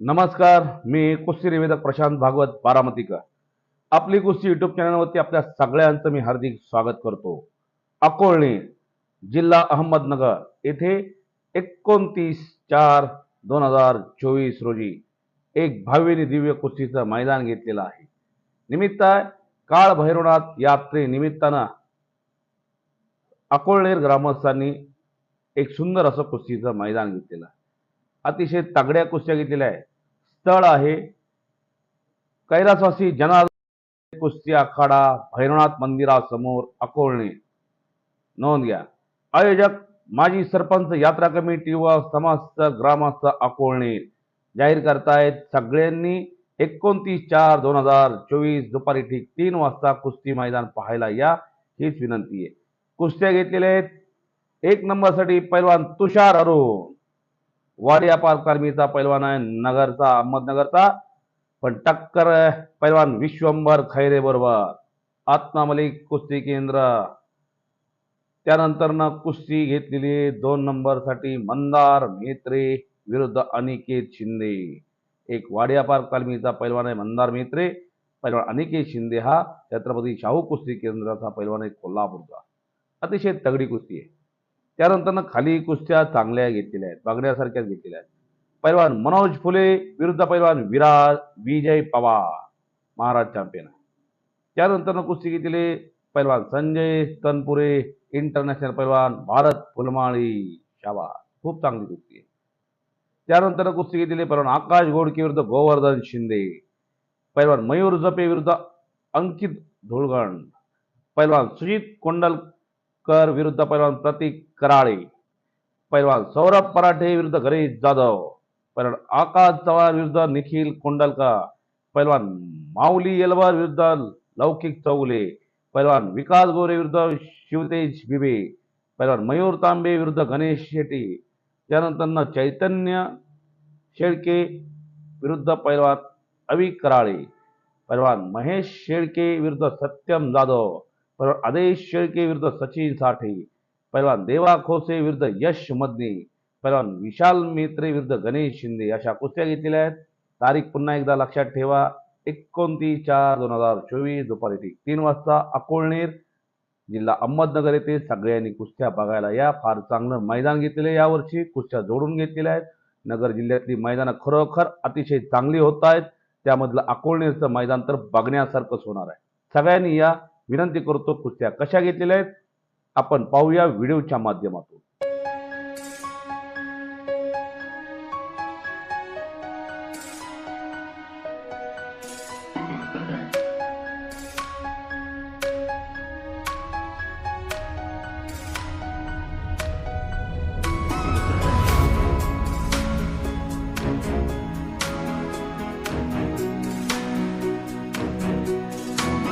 नमस्कार मी कुस्ती निवेदक प्रशांत भागवत बारामतीकर. आपली कुस्ती युट्यूब चॅनलवरती आपल्या सगळ्यांचं मी हार्दिक स्वागत करतो. अकोळणे जिल्हा अहमदनगर येथे एकोणतीस चार दोन हजार चोवीस रोजी एक भव्य दिव्य कुस्तीचं मैदान घेतलेलं आहे. निमित्त काळ भैरवनाथ यात्रेनिमित्तानं अकोळनेर ग्रामस्थांनी एक सुंदर असं कुस्तीचं मैदान घेतलेलं आहे. अतिशय तगड्या कुस्त्या घेतलेल्या आहेत. स्थळ आहे. कैलासवासी जनार्दन कुस्ती आखाडा भैरवनाथ मंदिरासमोर अकोळणे नोंद घ्या. आयोजक माजी सरपंच यात्रा कमिटी व समस्त ग्रामस्थ अकोळणे जाहीर करतायत सगळ्यांनी एकोणतीस चार दोन हजार चोवीस दुपारी ठीक तीन वाजता कुस्ती मैदान पाहायला या हीच विनंती आहे. कुस्त्या घेतलेल्या आहेत. एक नंबरसाठी पैलवान तुषार अरुण. वाडिया पार्क पैलवान आहे नगरचा अहमदनगरचा. पण टक्कर पैलवान विश्वंभर खैरे बरोबर. आत्मा मलिक कुस्ती केंद्र. त्यानंतरनं कुस्ती घेतलेली दोन नंबरसाठी मंदार मेत्रे विरुद्ध अनिकेत शिंदे. एक वाडिया पार्क तालमीचा पैलवान आहे मंदार मेत्रे पैलवान अनिकेत शिंदे हा छत्रपती शाहू कुस्ती केंद्राचा पैलवान आहे कोल्हापूरचा. अतिशय तगडी कुस्ती आहे. त्यानंतरनं खाली कुस्त्या चांगल्या घेतलेल्या आहेत बघण्यासारख्याच घेतलेल्या आहेत. पैलवान मनोज फुले विरुद्ध पैलवान विराज विजय पवार महाराज चॅम्पियन. आहे त्यानंतरनं कुस्ती घेतलेले पैलवान संजय तनपुरे इंटरनॅशनल पैलवान भारत फुलमाळी शाबा खूप चांगली कुस्ती आहे. त्यानंतर कुस्ती घेतलेली पैलवान आकाश गोडके विरुद्ध गोवर्धन शिंदे. पैलवान मयूर जपे विरुद्ध अंकित धुळगण. पैलवान सुजित कोंडल तर विरुद्ध पैलवान प्रतीक कराळे पैलवान सौरभ पराठे विरुद्ध गणेश जाधव. पैलवान आकाश चव्हाण विरुद्ध निखिल कोंडलकर. पैलवान माऊली येलवर विरुद्ध लौकिक चौगुले. पैलवान विकास गोरे विरुद्ध शिवतेज बिबे. पैलवान मयूर तांबे विरुद्ध गणेश शेट्टी. त्यानंतर चैतन्य शेळके विरुद्ध पैलवान अवी कराळे पैलवान महेश शेळके विरुद्ध सत्यम जाधव. पर आदेश शेळके विरुद्ध सचिन साठे पहिलवान देवा खोसे विरुद्ध यश मदने पहिलवान विशाल मेत्रे विरुद्ध गणेश शिंदे अशा कुस्त्या घेतलेल्या आहेत. तारीख पुन्हा एकदा लक्षात ठेवा. एकोणतीस चार दोन हजार चोवीस दुपारी ठीक तीन वाजता अकोळनेर जिल्हा अहमदनगर येथे सगळ्यांनी कुस्त्या बघायला या. फार चांगलं मैदान घेतलेलं आहे यावर्षी. कुस्त्या जोडून घेतलेल्या आहेत. नगर जिल्ह्यातली मैदानं खरोखर अतिशय चांगली होत आहेत. त्यामधलं अकोळनेरचं मैदान तर बघण्यासारखंच होणार आहे. सगळ्यांनी या विनंती करतो कुस्त्या कशा घेतलेल्या आहेत? आपण पाहूया व्हिडिओच्या माध्यमातून.